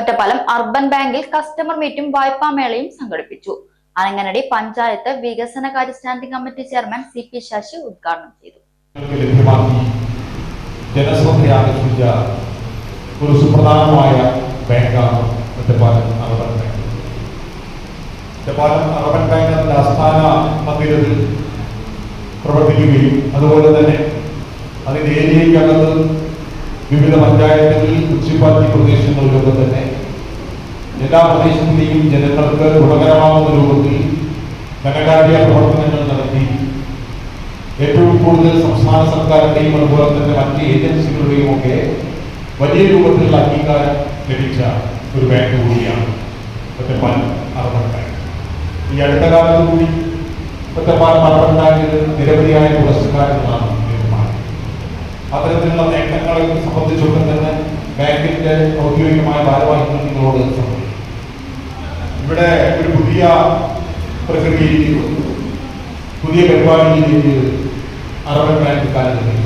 Ottapalam urban ബാങ്കിൽ customer മീറ്റും വായ്പാ മേളയും സംഘടിപ്പിച്ചു. അനങ്ങനടി പഞ്ചായത്ത് വികസനകാര്യ standing committee chairman C P Shashi ഉദ്ഘാടനം ചെയ്തു. സുപ്രധാനമായ പ്രവർത്തിക്കുകയും അതുപോലെ തന്നെ അതിന്റെ ഏരിയയ്ക്കകത്ത് വിവിധ പഞ്ചായത്തുകളിൽ മുനിസിപ്പാലിറ്റി പ്രദേശങ്ങളിലൊക്കെ തന്നെ എല്ലാ പ്രദേശത്തിലെയും ജനങ്ങൾക്ക് ഗുണകരമാകുന്ന രൂപത്തിൽ ധനകാര്യ പ്രവർത്തനങ്ങൾ നടത്തി ഏറ്റവും കൂടുതൽ സംസ്ഥാന സർക്കാരിന്റെയും അതുപോലെ തന്നെ മറ്റ് ഏജൻസികളുടെയും ഒക്കെ വലിയ രൂപത്തിലുള്ള അംഗീകാരം ലഭിച്ച ഒരു ബാങ്ക് കൂടിയാണ് ഒറ്റപ്പാലം അർബൻ ബാങ്ക് ഈ അടുത്ത കാലത്ത് കൂടി ഒറ്റപ്പാലം അർബൻ ബാങ്കിന് നിരവധിയായ പുരസ്കാരങ്ങളാണ് അത്തരത്തിലുള്ള നേട്ടങ്ങളെ സംബന്ധിച്ചൊക്കെ തന്നെ ബാങ്കിന്റെ ഔദ്യോഗികമായ ഭാരവാഹികൾ നിങ്ങളോട് ഇവിടെ ഒരു പുതിയ പ്രക്രിയയിലേക്ക് പുതിയ പരിപാടിയിലേക്ക് അറബൻ ബാങ്ക് കാലത്ത്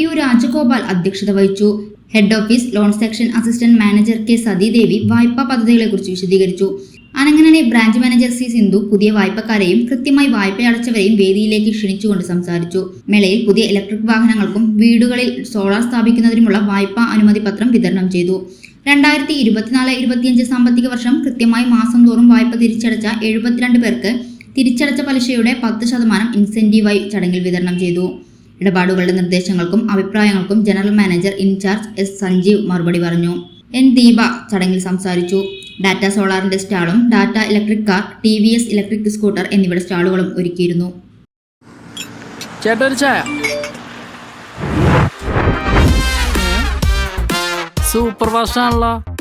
യു രാജഗോപാൽ അധ്യക്ഷത വഹിച്ചു. Head office loan section assistant manager K Sathidevi വായ്പാ പദ്ധതികളെക്കുറിച്ച് വിശദീകരിച്ചു. അനങ്ങനണി ബ്രാഞ്ച് മാനേജർ സി സിന്ധു പുതിയ വായ്പക്കാരെയും കൃത്യമായി വായ്പ അടച്ചവരെയും വേദിയിലേക്ക് ക്ഷണിച്ചുകൊണ്ട് സംസാരിച്ചു. മേളയിൽ പുതിയ ഇലക്ട്രിക് വാഹനങ്ങൾക്കും വീടുകളിൽ സോളാർ സ്ഥാപിക്കുന്നതിനുമുള്ള വായ്പാ അനുമതി പത്രം വിതരണം ചെയ്തു. രണ്ടായിരത്തി ഇരുപത്തിനാല് ഇരുപത്തിയഞ്ച് സാമ്പത്തിക വർഷം കൃത്യമായി മാസം തോറും വായ്പ തിരിച്ചടച്ച എഴുപത്തിരണ്ട് പേർക്ക് തിരിച്ചടച്ച പലിശയുടെ പത്ത് ശതമാനം ഇൻസെന്റീവായി ചടങ്ങിൽ വിതരണം ചെയ്തു. ഇടപാടുകളുടെ നിർദ്ദേശങ്ങൾക്കും അഭിപ്രായങ്ങൾക്കും general manager in charge S Sanjeev മറുപടി പറഞ്ഞു. എൻ ദീപ ചടങ്ങിൽ സംസാരിച്ചു. ഡാറ്റ സോളാറിന്റെ സ്റ്റാളും Tata electric car T V S electric scooter എന്നിവയുടെ സ്റ്റാളുകളും ഒരുക്കിയിരുന്നു. സൂപ്പർ ഫാസ്റ്റ് ആണല്ലോ